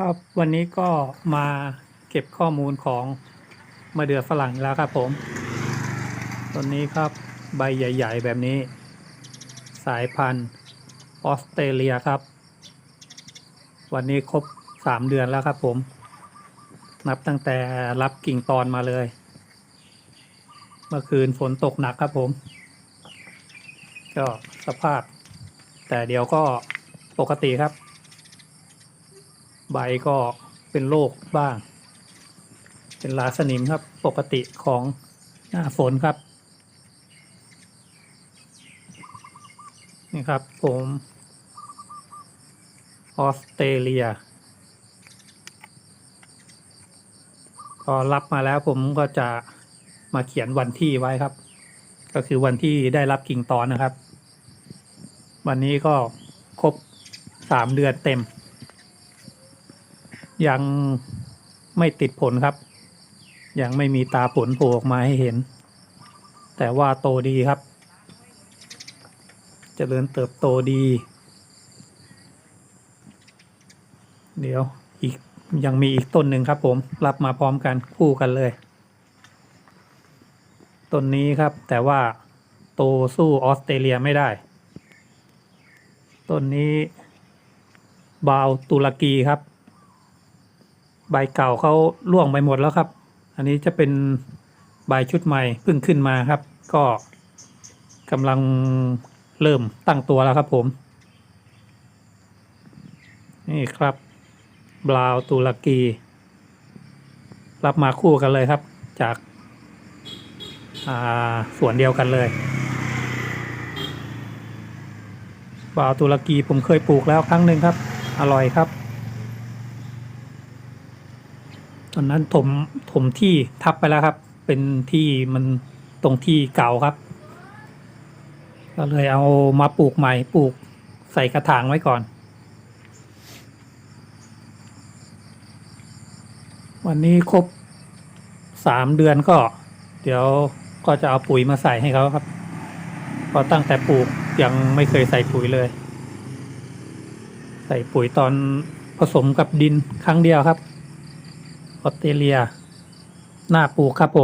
ครับวันนี้ก็มาเก็บข้อมูลของมะเดื่อฝรั่งแล้วครับผมต้นนี้ครับใบใหญ่ ๆ แบบนี้ สายพันธุ์ออสเตรเลียครับ วันนี้ครบสามเดือนแล้วครับผม นับตั้งแต่รับกิ่งตอนมาเลย เมื่อคืนฝนตกหนักครับผม ก็สภาพ แต่เดี๋ยวก็ปกติครับ ใบก็เป็นโรคบ้าง เป็นลาสนิมครับปกติของหน้าฝนครับ นี่ครับผมออสเตรเลียพอรับมาแล้วผมก็จะมาเขียนวันที่ไว้ครับ ก็คือวันที่ได้รับกิ่งตอนนะครับ วันนี้ก็ครบสามเดือนเต็ม ยังไม่ติดผลครับ ยังไม่มีตาผลโผล่ออกมาให้เห็น แต่ว่าโตดีครับจเจริญเติบโตดี เดี๋ยวอีกยังมีอีกต้นหนึ่งครับผมรับมาพร้อมกันคู่กันเลย ต้นนี้ครับแต่ว่าโตสู้ออสเตรเลียไม่ได้ ต้นนี้บาวตุรกีครับ ใบเก่าเขาล่วงไปหมดแล้วครับ อันนี้จะเป็นใบชุดใหม่เพิ่งขึ้นมาครับ ก็กำลังเริ่มตั้งตัวแล้วครับผม นี่ครับบราวน์ตุรกี รับมาคู่กันเลยครับ จากาส่วนเดียวกันเลยบราวน์ตุรกีผมเคยปลูกแล้วครั้งหนึ่งครับ อร่อยครับ ตอนนั้นถมถมที่ทับไปแล้วครับ เป็นที่มันตรงที่เก่าครับ ก็เลยเอามาปลูกใหม่ปลูกใส่กระถางไว้ก่อน วันนี้ครบสามเดือนก็ เดี๋ยวก็จะเอาปุ๋ยมาใส่ให้เขาครับเพราะตั้งแต่ปลูกยังไม่เคยใส่ปุ๋ยเลย ใส่ปุ๋ยตอนผสมกับดินครั้งเดียวครับ ออสเตรเลีย หน้าปลูกครับผม